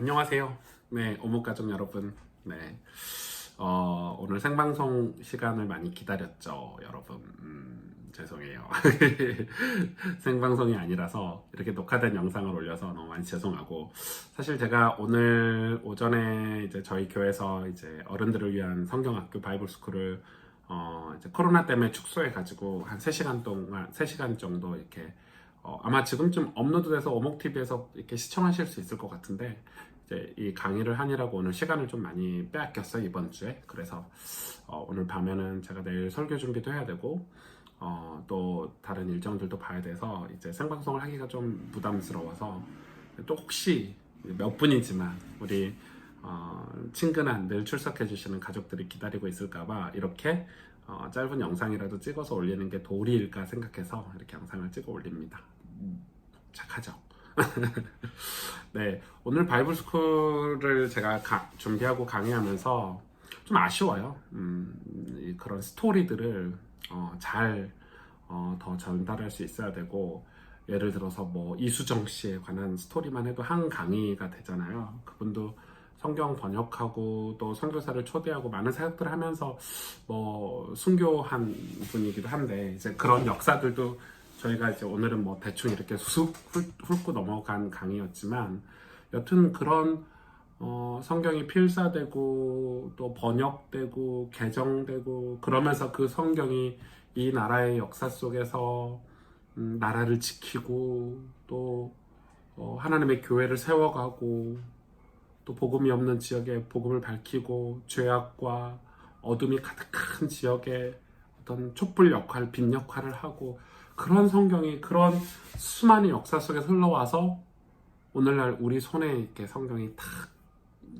안녕하세요. 네, 오목가족 여러분. 네. 어, 오늘 생방송 시간을 많이 기다렸죠, 여러분. 음, 죄송해요. 생방송이 아니라서 이렇게 녹화된 영상을 올려서 너무 많이 죄송하고 사실 제가 오늘 오전에 이제 저희 교회에서 이제 어른들을 위한 성경학교 바이블 스쿨을 어, 이제 코로나 때문에 축소해 가지고 한 3시간 동안 3시간 정도 이렇게 어, 아마 지금쯤 업로드돼서 오목TV에서 이렇게 시청하실 수 있을 것 같은데 이제 이 강의를 하느라고 오늘 시간을 좀 많이 빼앗겼어요 이번 주에 그래서 어, 오늘 밤에는 제가 내일 설교 준비도 해야 되고 어, 또 다른 일정들도 봐야 돼서 이제 생방송을 하기가 좀 부담스러워서 또 혹시 몇 분이지만 우리 어, 친근한 늘 출석해 주시는 가족들이 기다리고 있을까봐 이렇게 어, 짧은 영상이라도 찍어서 올리는 게 도리일까 생각해서 이렇게 영상을 찍어 올립니다. 음, 착하죠? 네, 오늘 바이블 스쿨을 제가 가- 준비하고 강의하면서 좀 아쉬워요. 음, 이 그런 스토리들을 어, 잘 어, 더 전달할 수 있어야 되고 예를 들어서 뭐 이수정 씨에 관한 스토리만 해도 한 강의가 되잖아요. 그분도 성경 번역하고 또 선교사를 초대하고 많은 사역들을 하면서 뭐 순교한 분이기도 한데 이제 그런 역사들도 저희가 이제 오늘은 뭐 대충 이렇게 쑥 훑- 훑고 넘어간 강의였지만 여튼 그런 어, 성경이 필사되고 또 번역되고 개정되고 그러면서 그 성경이 이 나라의 역사 속에서 음, 나라를 지키고 또 어, 하나님의 교회를 세워가고 또 복음이 없는 지역에 복음을 밝히고 죄악과 어둠이 가득한 지역에 어떤 촛불 역할, 빛 역할을 하고 그런 성경이 그런 수많은 역사 속에 흘러와서 오늘날 우리 손에 이렇게 성경이 탁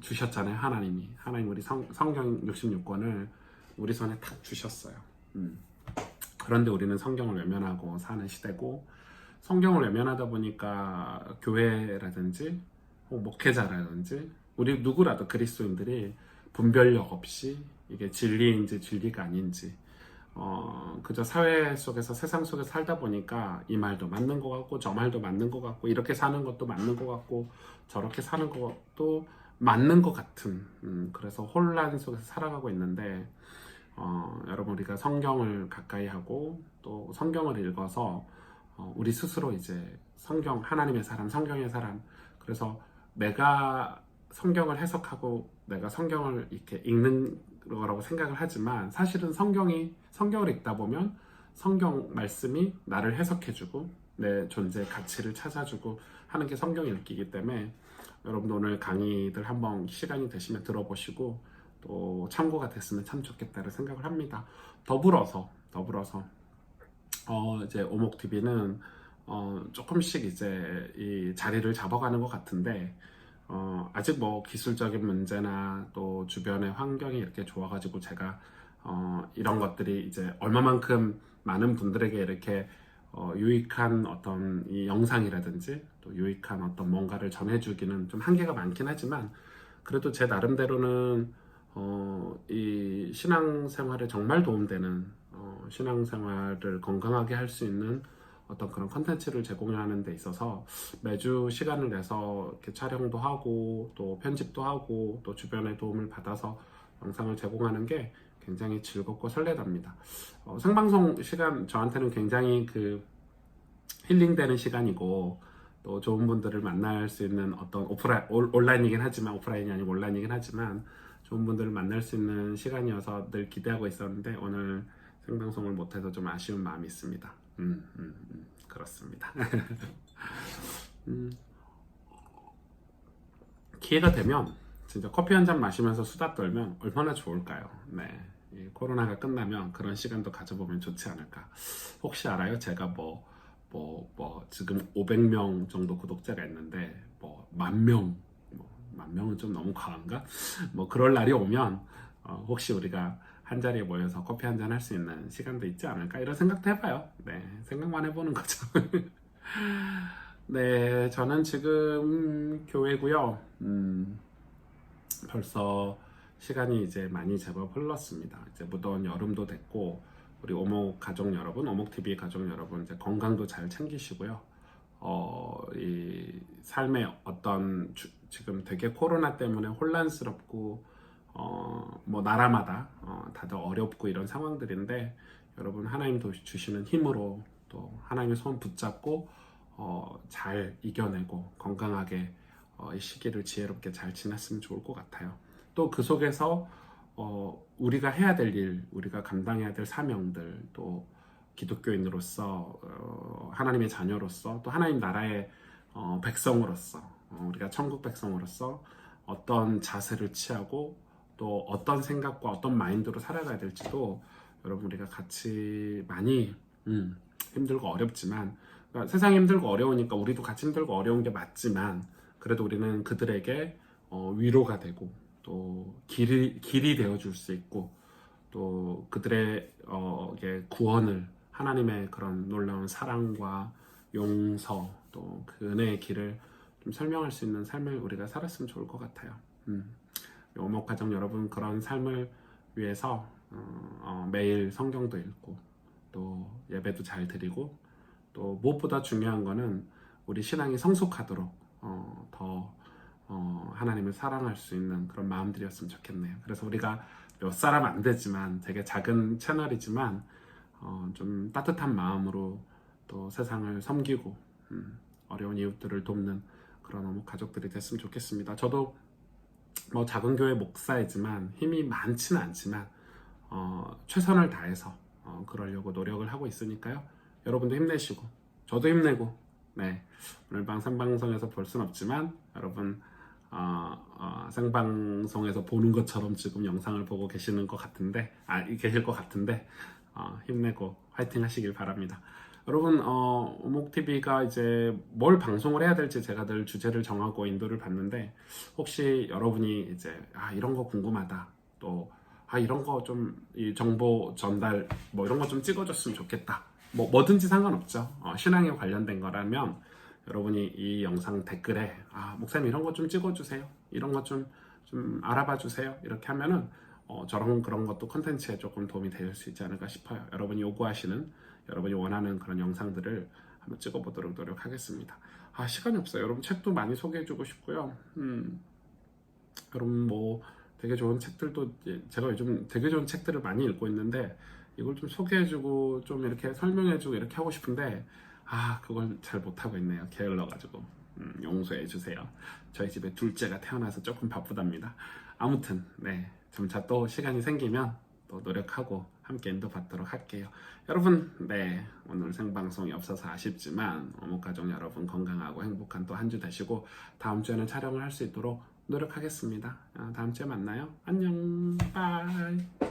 주셨잖아요. 하나님이. 하나님 우리 성, 성경 66권을 우리 손에 탁 주셨어요. 음. 그런데 우리는 성경을 외면하고 사는 시대고 성경을 외면하다 보니까 교회라든지 혹은 목회자라든지 우리 누구라도 그리스도인들이 분별력 없이 이게 진리인지 진리가 아닌지 어, 그저 사회 속에서 세상 속에 살다 보니까 이 말도 맞는 것 같고 저 말도 맞는 것 같고 이렇게 사는 것도 맞는 것 같고 저렇게 사는 것도 맞는 것 같은 음, 그래서 혼란 속에서 살아가고 있는데 어, 여러분 우리가 성경을 가까이 하고 또 성경을 읽어서 어, 우리 스스로 이제 성경 하나님의 사람 성경의 사람. 그래서 내가 성경을 해석하고 내가 성경을 이렇게 읽는 거라고 생각을 하지만 사실은 성경이 성경을 읽다 보면 성경 말씀이 나를 해석해주고 내 존재의 가치를 찾아주고 하는 게 성경 읽기이기 때문에 여러분도 오늘 강의들 한번 시간이 되시면 들어보시고 또 참고가 됐으면 참 좋겠다는 생각을 합니다. 더불어서 더불어서 어 이제 오목 TV는 어 조금씩 이제 이 자리를 잡아가는 것 같은데 어 아직 뭐 기술적인 문제나 또 주변의 환경이 이렇게 좋아가지고 제가 어 이런 것들이 이제 얼마만큼 많은 분들에게 이렇게 어, 유익한 어떤 이 영상이라든지 또 유익한 어떤 뭔가를 전해주기는 좀 한계가 많긴 하지만 그래도 제 나름대로는 어, 이 신앙생활에 정말 도움되는 어, 신앙생활을 건강하게 할 수 있는 어떤 그런 컨텐츠를 제공하는 데 있어서 매주 시간을 내서 이렇게 촬영도 하고 또 편집도 하고 또 주변의 도움을 받아서 영상을 제공하는 게 굉장히 즐겁고 설레답니다. 어, 생방송 시간 저한테는 굉장히 그 힐링되는 시간이고 또 좋은 분들을 만날 수 있는 어떤 오프라 올- 온라인이긴 하지만 오프라인이 아니고 온라인이긴 하지만 좋은 분들을 만날 수 있는 시간이어서 늘 기대하고 있었는데 오늘 생방송을 못해서 좀 아쉬운 마음이 있습니다. 음, 음, 음, 그렇습니다. 음, 기회가 되면 진짜 커피 한 잔 마시면서 수다 떨면 얼마나 좋을까요? 네. 이 코로나가 끝나면 그런 시간도 가져보면 좋지 않을까. 혹시 알아요? 제가 뭐, 뭐, 뭐, 지금 500명 정도 구독자가 있는데, 뭐, 만 명, 뭐, 만 명은 좀 너무 과한가? 뭐, 그럴 날이 오면, 어, 혹시 우리가 한 자리에 모여서 커피 한 잔 할 수 있는 시간도 있지 않을까? 이런 생각도 해봐요. 네. 생각만 해보는 거죠. 네. 저는 지금 교회고요 음, 벌써 시간이 이제 많이 제법 흘렀습니다. 이제 무더운 여름도 됐고 우리 오목 가족 여러분, 오목 TV 가족 여러분 이제 건강도 잘 챙기시고요. 어, 이 삶의 어떤 주- 지금 되게 코로나 때문에 혼란스럽고 어, 뭐 나라마다 어, 다들 어렵고 이런 상황들인데 여러분 하나님 도 주시는 힘으로 또 하나님의 손 붙잡고 어, 잘 이겨내고 건강하게 어, 이 시기를 지혜롭게 잘 지났으면 좋을 것 같아요. 또 그 속에서 어, 우리가 해야 될 일, 우리가 감당해야 될 사명들, 또 기독교인으로서 어, 하나님의 자녀로서 또 하나님 나라의 어, 백성으로서 어, 우리가 천국 백성으로서 어떤 자세를 취하고 또 어떤 생각과 어떤 마인드로 살아가야 될지도 여러분 우리가 같이 많이 음, 힘들고 어렵지만 그러니까 세상이 힘들고 어려우니까 우리도 같이 힘들고 어려운 게 맞지만 그래도 우리는 그들에게 어, 위로가 되고 또 길이 길이 되어 줄 수 있고 또 그들의 어, 게 구원을 하나님의 그런 놀라운 사랑과 용서 또 그 은혜의 길을 좀 설명할 수 있는 삶을 우리가 살았으면 좋을 것 같아요. 음. 오목 가정 여러분 그런 삶을 위해서 어, 어, 매일 성경도 읽고 또 예배도 잘 드리고 또 무엇보다 중요한 거는 우리 신앙이 성숙하도록 어, 더 어, 하나님을 사랑할 수 있는 그런 마음들이었으면 좋겠네요. 그래서 우리가 몇 사람 안 되지만 되게 작은 채널이지만 어, 좀 따뜻한 마음으로 또 세상을 섬기고 음, 어려운 이웃들을 돕는 그런 어묵 가족들이 됐으면 좋겠습니다. 저도 뭐 작은 교회 목사이지만 힘이 많지는 않지만 어, 최선을 다해서 어, 그러려고 노력을 하고 있으니까요. 여러분도 힘내시고 저도 힘내고 네 오늘 방 생방송에서 볼 순 없지만 여러분 어, 어, 생방송에서 보는 것처럼 지금 영상을 보고 계시는 것 같은데 아 계실 것 같은데 어, 힘내고 화이팅 하시길 바랍니다. 여러분 어, 오목TV가 이제 뭘 방송을 해야 될지 제가 늘 주제를 정하고 인도를 받는데 혹시 여러분이 이제 아 이런 거 궁금하다. 또 아 이런 거좀이 정보 전달 뭐 이런 거 좀 찍어줬으면 좋겠다. 뭐 뭐든지 상관없죠. 어, 신앙에 관련된 거라면 여러분이 이 영상 댓글에 아 목사님 이런 거 좀 찍어주세요. 이런 거 좀좀 알아봐 주세요. 이렇게 하면은 어, 저런 그런 것도 컨텐츠에 조금 도움이 될수 있지 않을까 싶어요. 여러분이 요구하시는 여러분이 원하는 그런 영상들을 한번 찍어보도록 노력하겠습니다. 아 시간이 없어요. 여러분 책도 많이 소개해주고 싶고요. 음, 여러분 뭐 되게 좋은 책들도 제가 요즘 되게 좋은 책들을 많이 읽고 있는데 이걸 좀 소개해주고 좀 이렇게 설명해주고 이렇게 하고 싶은데 아 그걸 잘 못하고 있네요. 게을러가지고. 음, 용서해주세요. 저희 집에 둘째가 태어나서 조금 바쁘답니다. 아무튼 네 점차 또 시간이 생기면 또 노력하고 함께 인도 받도록 할게요. 여러분 네 오늘 생방송이 없어서 아쉽지만 어묵가족 여러분 건강하고 행복한 또 한 주 되시고 다음 주에는 촬영을 할 수 있도록 노력하겠습니다. 아, 다음 주에 만나요. 안녕. 바이